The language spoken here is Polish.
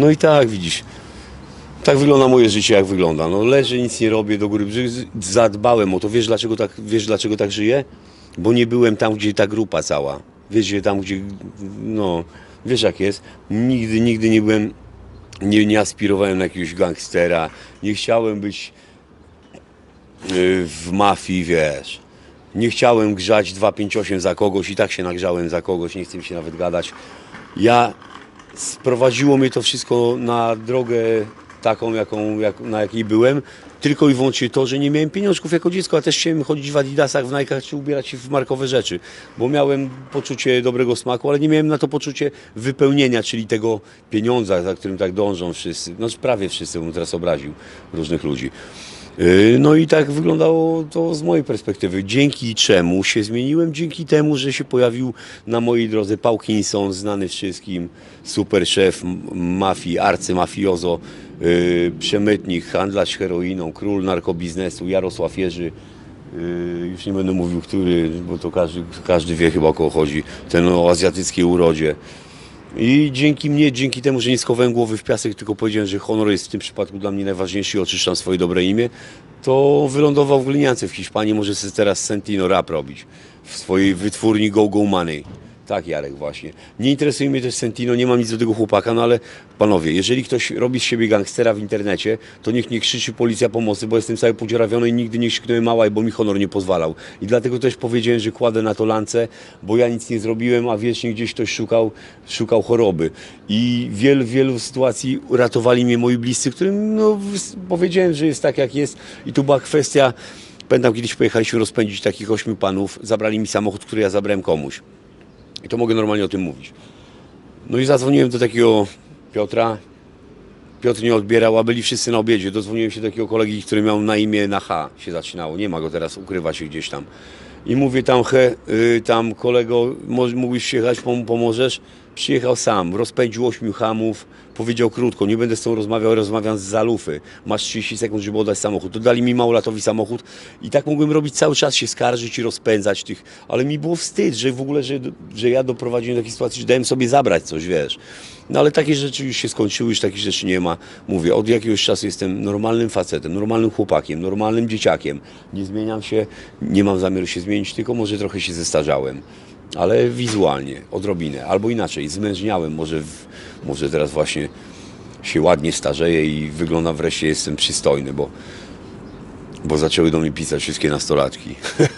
No i tak, widzisz. Tak wygląda moje życie, jak wygląda. No leżę, nic nie robię do góry. Zadbałem o to. Wiesz dlaczego tak, wiesz, dlaczego tak żyję? Bo nie byłem tam, gdzie ta grupa cała. Wiesz, gdzie tam, gdzie, no, wiesz jak jest. Nigdy, nigdy nie byłem, nie, nie aspirowałem na jakiegoś gangstera. Nie chciałem być y, w mafii, wiesz. Nie chciałem grzać 258 za kogoś i tak się nagrzałem za kogoś, nie chcę mi się nawet gadać. Ja sprowadziło mnie to wszystko na drogę taką, jaką, jak, na jakiej byłem, tylko i wyłącznie to, że nie miałem pieniążków jako dziecko, a też chciałem chodzić w adidasach, w najkach czy ubierać się w markowe rzeczy, bo miałem poczucie dobrego smaku, ale nie miałem na to poczucie wypełnienia, czyli tego pieniądza, za którym tak dążą wszyscy, no prawie wszyscy, bym teraz obraził różnych ludzi. Yy, No i tak wyglądało to z mojej perspektywy. Dzięki czemu się zmieniłem? Dzięki temu, że się pojawił na mojej drodze Paukinson, znany wszystkim, super szef mafii, arcymafiozo, yy, przemytnik, handlarz heroiną, król narkobiznesu, Jarosław Jerzy. Yy, już nie będę mówił, który, bo to każdy, każdy wie chyba o kogo chodzi. Ten o azjatyckiej urodzie. I dzięki mnie, dzięki temu, że nie głowy w piasek, tylko powiedziałem, że honor jest w tym przypadku dla mnie najważniejszy i oczyszczam swoje dobre imię, to wylądował w Gliniance w Hiszpanii, może sobie teraz Sentino rap robić w swojej wytwórni Go Go Money. Tak, Jarek, właśnie. Nie interesuje mnie też Sentino, nie mam nic do tego chłopaka, no ale panowie, jeżeli ktoś robi z siebie gangstera w internecie, to niech nie krzyczy policja pomocy, bo jestem cały podziurawiony i nigdy nie krzyknąłem mała, bo mi honor nie pozwalał. I dlatego też powiedziałem, że kładę na to lance, bo ja nic nie zrobiłem, a wiecznie gdzieś ktoś szukał, szukał choroby. I wielu, wielu sytuacji ratowali mnie moi bliscy, którym no, powiedziałem, że jest tak jak jest. I tu była kwestia, pamiętam kiedyś pojechaliśmy rozpędzić takich ośmiu panów, zabrali mi samochód, który ja zabrałem komuś. I to mogę normalnie o tym mówić. No i zadzwoniłem do takiego Piotra. Piotr nie odbierał, a byli wszyscy na obiedzie. Dozwoniłem się do takiego kolegi, który miał na imię na H się zaczynało. Nie ma go teraz, ukrywa się gdzieś tam. I mówię tam, he, y, tam kolego, mógłbyś przyjechać, pom- pomożesz? Przyjechał sam, rozpędził ośmiu hamów, powiedział krótko, nie będę z tobą rozmawiał, rozmawiam z zalufy. Masz 30 sekund, żeby oddać samochód. To dali mi małolatowi samochód i tak mogłem robić cały czas, się skarżyć i rozpędzać tych, ale mi było wstyd, że w ogóle, że, że ja doprowadziłem do takiej sytuacji, że dałem sobie zabrać coś, wiesz. No ale takie rzeczy już się skończyły, już takich rzeczy nie ma. Mówię, od jakiegoś czasu jestem normalnym facetem, normalnym chłopakiem, normalnym dzieciakiem. Nie zmieniam się, nie mam zamiaru się zmienić, tylko może trochę się zestarzałem. Ale wizualnie, odrobinę, albo inaczej, zmężniałem, może, w, może teraz właśnie się ładnie starzeję i wyglądam wreszcie, jestem przystojny, bo, bo zaczęły do mnie pisać wszystkie nastolatki.